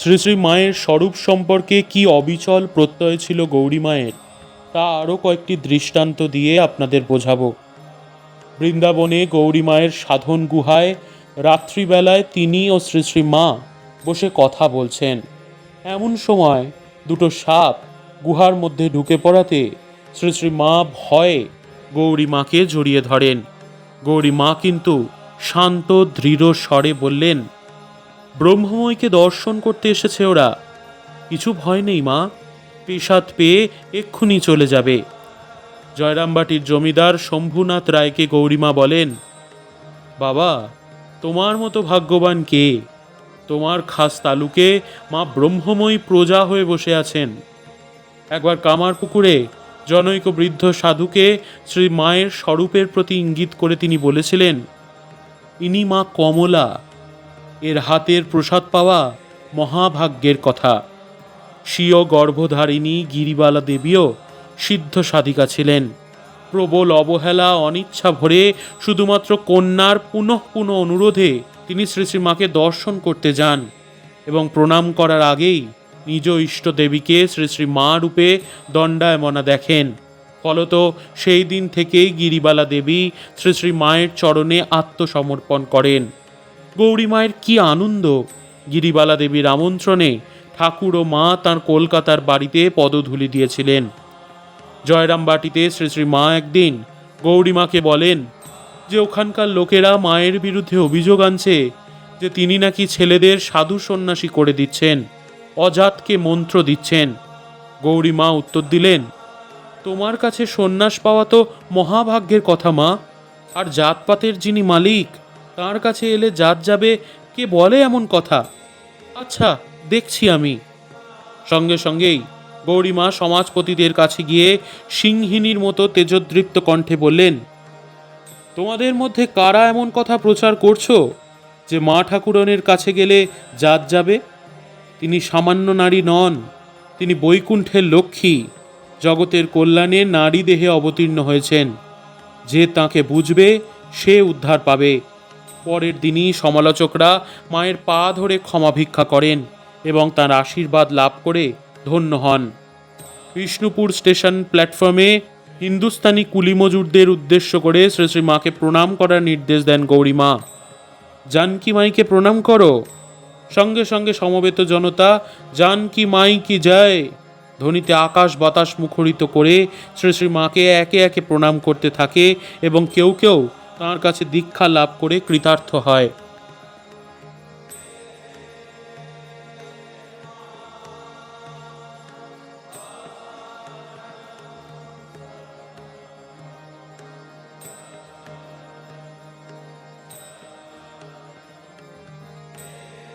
শ্রী শ্রী মায়ের স্বরূপ সম্পর্কে কি অবিচল প্রত্যয় ছিল গৌরী মায়ের, তা আরও কয়েকটি দৃষ্টান্ত দিয়ে আপনাদের বোঝাবো। বৃন্দাবনে গৌরী মায়ের সাধন গুহায় রাত্রিবেলায় তিনি ও শ্রী শ্রী মা বসে কথা বলছেন। এমন সময় দুটো সাপ গুহার মধ্যে ঢুকে পড়াতে শ্রী শ্রী মা ভয়ে গৌরী মাকে জড়িয়ে ধরেন। গৌরী মা কিন্তু শান্ত, দৃঢ় স্বরে বললেন ব্রহ্মময়কে দর্শন করতে এসেছে ওরা। কিছু ভয় নেই, মা। পেশাদ পেয়ে এক্ষুনি চলে যাবে। জয়রামবাটির জমিদার শম্ভুনাথ রায়কে গৌরীমা বলেন, বাবা, তোমার মতো ভাগ্যবান কে? তোমার খাস তালুকে মা ব্রহ্মময়ী প্রজা হয়ে বসে আছেন। একবার কামার পুকুরে জনৈক বৃদ্ধ সাধুকে শ্রী মায়ের স্বরূপের প্রতি ইঙ্গিত করে তিনি বলেছিলেন, ইনি মা কমলা এর হাতের প্রসাদ পাওয়া মহাভাগ্যের কথা। স্বীয় গর্ভধারিণী গিরিবালা দেবীও সিদ্ধ সাধিকা ছিলেন। প্রবল অবহেলা, অনিচ্ছা ভরে শুধুমাত্র কন্যার পুনঃ পুনঃ অনুরোধে তিনি শ্রী শ্রীমাকে দর্শন করতে যান এবং প্রণাম করার আগেই নিজ ইষ্ট দেবীকে শ্রী শ্রী মা রূপে দণ্ডায়মনা দেখেন। ফলত সেই দিন থেকেই গিরিবালা দেবী শ্রী শ্রী মায়ের চরণে আত্মসমর্পণ করেন। গৌরী মায়ের কি আনন্দ? গিরিবালা দেবীর আমন্ত্রণে ঠাকুর ও মা তাঁর কলকাতার বাড়িতে পদধূলি দিয়েছিলেন। জয়রামবাটিতে শ্রী শ্রী মা একদিন গৌরীমাকে বলেন, যে ওখানকার লোকেরা মায়ের বিরুদ্ধে অভিযোগ আনছে যে তিনি নাকি ছেলেদের সাধু সন্ন্যাসী করে দিচ্ছেন, অজাতকে মন্ত্র দিচ্ছেন। গৌরী মা উত্তর দিলেন, তোমার কাছে সন্ন্যাস পাওয়া তো মহাভাগ্যের কথা মা, আর জাতপাতের যিনি মালিক তার কাছে এলে জাত যাবে, কে বলে এমন কথা? আচ্ছা দেখছি আমি। সঙ্গে সঙ্গেই গৌরীমা সমাজপতিদের কাছে গিয়ে সিংহিনীর মতো তেজদৃপ্ত কণ্ঠে বললেন, তোমাদের মধ্যে কারা এমন কথা প্রচার করছ, যে মা ঠাকুরনের কাছে গেলে জাত যাবে? তিনি সামান্য নারী নন, তিনি বৈকুণ্ঠের লক্ষ্মী, জগতের কল্যাণে নারী দেহে অবতীর্ণ হয়েছেন। যে তাকে বুঝবে, সে উদ্ধার পাবে। পরের দিনই সমালোচকরা মায়ের পা ধরে ক্ষমা ভিক্ষা করেন এবং তার আশীর্বাদ লাভ করে ধন্য হন। বিষ্ণুপুর স্টেশন প্ল্যাটফর্মে হিন্দুস্তানি কুলি মজুরদের উদ্দেশ্য করে শ্রী শ্রী মাকে প্রণাম করার নির্দেশ দেন গৌরীমা জানকি মাইকে প্রণাম করো। সঙ্গে সঙ্গে সমবেত জনতা, জানকি মাই কি যায় ধ্বনিতে আকাশ বাতাস মুখরিত করে শ্রী শ্রী মাকে একে একে প্রণাম করতে থাকে এবং কেউ কেউ তাঁর কাছে দীক্ষা লাভ করে কৃতার্থ হয়।